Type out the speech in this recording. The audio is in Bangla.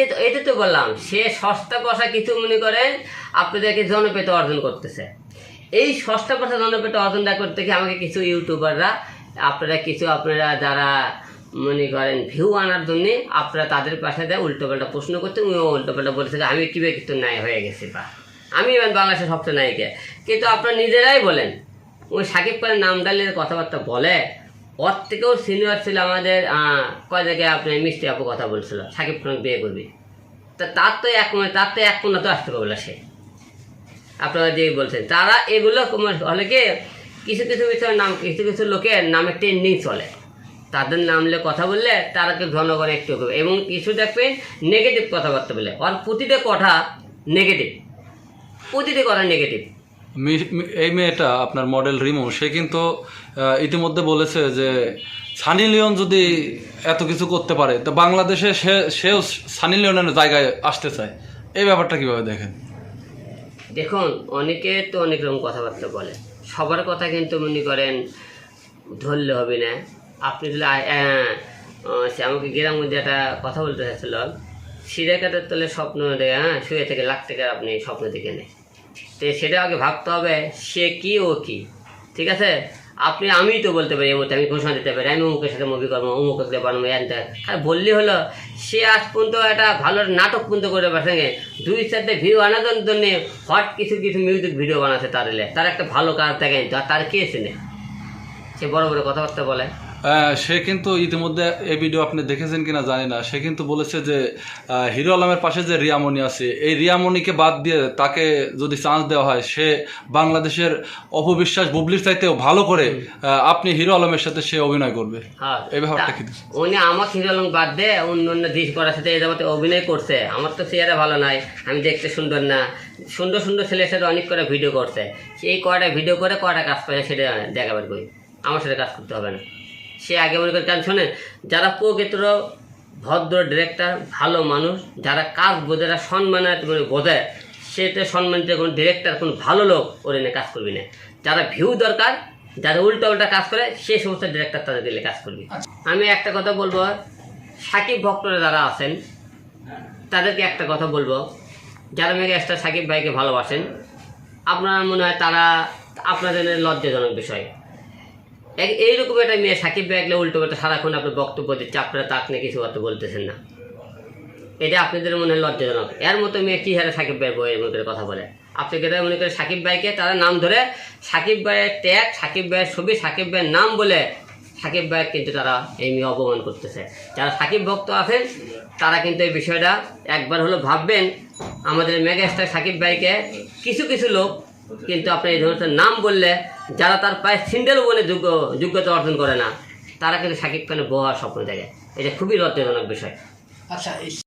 এটা তো বললাম, সে সস্তা পয়সা কিছু মনে করেন আপনাদেরকে জনপ্রিয়তা অর্জন করতেছে। এই সস্তা পয়সা জনপ্রিয়তা অর্জনটা করতে গিয়ে আমাকে কিছু ইউটিউবাররা, আপনারা কিছু আপনারা যারা মনে করেন ভিউ আনার জন্যে, আপনারা তাদের পাশে দেয় উল্টোপাল্টা প্রশ্ন করতে উনি উল্টোপাল্টা বলছে, আমি কীভাবে কিন্তু ন্যায় হয়ে গেছি বা? আমি এবার বাংলাদেশের সবচেয়ে নায়িকা কিন্তু আপনারা নিজেরাই বলেন, ওই সাকিব খানের নাম ডালের কথাবার্তা বলে ওর থেকেও সিনিয়র ছিল আমাদের আহ, কয় জায়গায় আপনি মিষ্টি আপু কথা বলছিল সাকিব খান বিয়ে করবি। তা তার তো এক মানে তার তো এক কোনা তো আসতে পারবে সে। আপনারা যে বলছেন তারা এগুলো হলে কি কিছু কিছু বিষয়ের নাম কিছু কিছু লোকের নামে ট্রেন্ডিং চলে। তাদের নামলে কথা বললে তারাকে জনগণ একটু করবে এবং কিছু দেখবেন নেগেটিভ কথাবার্তা বলে। আর প্রতিটা কথা নেগেটিভ প্রতিটা কথা নেগেটিভ এই মেয়েটা আপনার মডেল রিমু, সে কিন্তু ইতিমধ্যে বলেছে যে সানি লিওন যদি এত কিছু করতে পারে, তো বাংলাদেশে সে, সেও সানি লিওনের জায়গায় আসতে চায়। এই ব্যাপারটা কীভাবে দেখেন? দেখুন, অনেকে তো অনেক রকম কথাবার্তা বলে। সবার কথা কিন্তু মনে করেন, ধরলে হবে না। আপনি যদি সে আমাকে গ্রাম মধ্যে একটা কথা বলতে চাচ্ছিল সিরে কাটার তলে স্বপ্ন দেখে হ্যাঁ শুয়ে থেকে, লাখ টাকা আপনি স্বপ্ন দেখে নেয় তো সেটা আগে ভাবতে হবে, সে কি ও কি? ঠিক আছে? আপনি আমি তো বলতে পারি এই মুহূর্তে আমি ঘোষণা দিতে পারি, আমি অমুকের সাথে মুভি করব, অমুক সাথে বানাবো এনটা আর বললি হলো, সে আজ পর্যন্ত একটা ভালো নাটক পর্যন্ত করে পাঠাঙ্গে দুই চারটে ভিউ আনার জন্য হট কিছু কিছু মিউজিক ভিডিও বানাচ্ছে তার তার একটা ভালো কাজ থাকে তার কে চেনে? সে বড় বড় কথাবার্তা বলে। সে কিন্তু ইতিমধ্যে এই ভিডিও আপনি দেখেছেন কিনা জানি না। সে কিন্তু বলেছে যে হিরো আলমের পাশে যে রিয়ামণি আছে এই রিয়ামণিকে বাদ দিয়ে তাকে যদি চান্স দেওয়া হয় সে বাংলাদেশের অপবিশ্বাস বুবলির চাইতেও ভালো করে আপনি হিরো আলমের সাথে সে অভিনয় করবে। হ্যাঁ। এই ব্যাপারটা কি উনি আমার হিরো আলম বাদ দে অন্য অন্য দিশ করার সাথে এই জগতে অভিনয় করছে। আমার তো চেহারা ভালো নাই আমি দেখতে সুন্দর না। সুন্দর সুন্দর ছেলের সাথে অনেক করে ভিডিও করছে। সেই কয়টা ভিডিও করে কয়টা কাজ পায় সেটা দেখাবার করি আমার সাথে কাজ করতে হবে না। সে আগে মনে করে কারণ শোনেন যারা প্রকৃত ভদ্র ডিরেক্টর ভালো মানুষ যারা কাজ বোঝে যারা সম্মানের মানে বোঝে সেটা সম্মানিত কোনো ডিরেক্টর কোনো ভালো লোক ওর এনে কাজ করবি না। যারা ভিউ দরকার যারা উল্টা উল্টা কাজ করে সেই সমস্ত ডিরেক্টর তাদের দিলে কাজ করবি। আমি একটা কথা বলব সাকিব ভক্তরা যারা আছেন তাদেরকে একটা কথা বলব। যারা মেয়ে মেগাস্টার সাকিব ভাইকে ভালোবাসেন আপনার মনে হয় তারা আপনাদের লজ্জাজনক বিষয়। এইরকম একটা মেয়ে, সাকিব ভাই একলে উল্টো পাল্টা সারাক্ষণ আপনি বক্তব্য দিচ্ছে, আপনারা তাক নিয়ে কিছু কথা বলতেছেন না। এটা আপনাদের মনে হয় লজ্জাজনক। এর মতো মেয়ে কী হারে সাকিব ভাই বইয়ের করে কথা বলে? আপনি কেটে মনে করে সাকিব ভাইকে? তারা নাম ধরে সাকিব ভাইয়ের ট্যাগ সাকিব ভাইয়ের ছবি, সাকিব ভাইয়ের নাম বলে সাকিব ভাইয়ের কিন্তু তারা এই মেয়ে অপমান করতেছে। যারা সাকিব ভক্ত আছেন, তারা কিন্তু এই বিষয়টা একবার হলো ভাববেন, আমাদের মেগাস্টার সাকিব ভাইকে কিছু কিছু লোক কিন্তু আপনি এই ধরনের নাম বললে যারা তার পায়ে সিন্ডেল বলে যোগ্য, যোগ্যতা অর্জন করে না, তারা কিন্তু সাকিব খানের বহার স্বপ্ন দেখে। এটা খুবই লজ্জাজনক বিষয়। আচ্ছা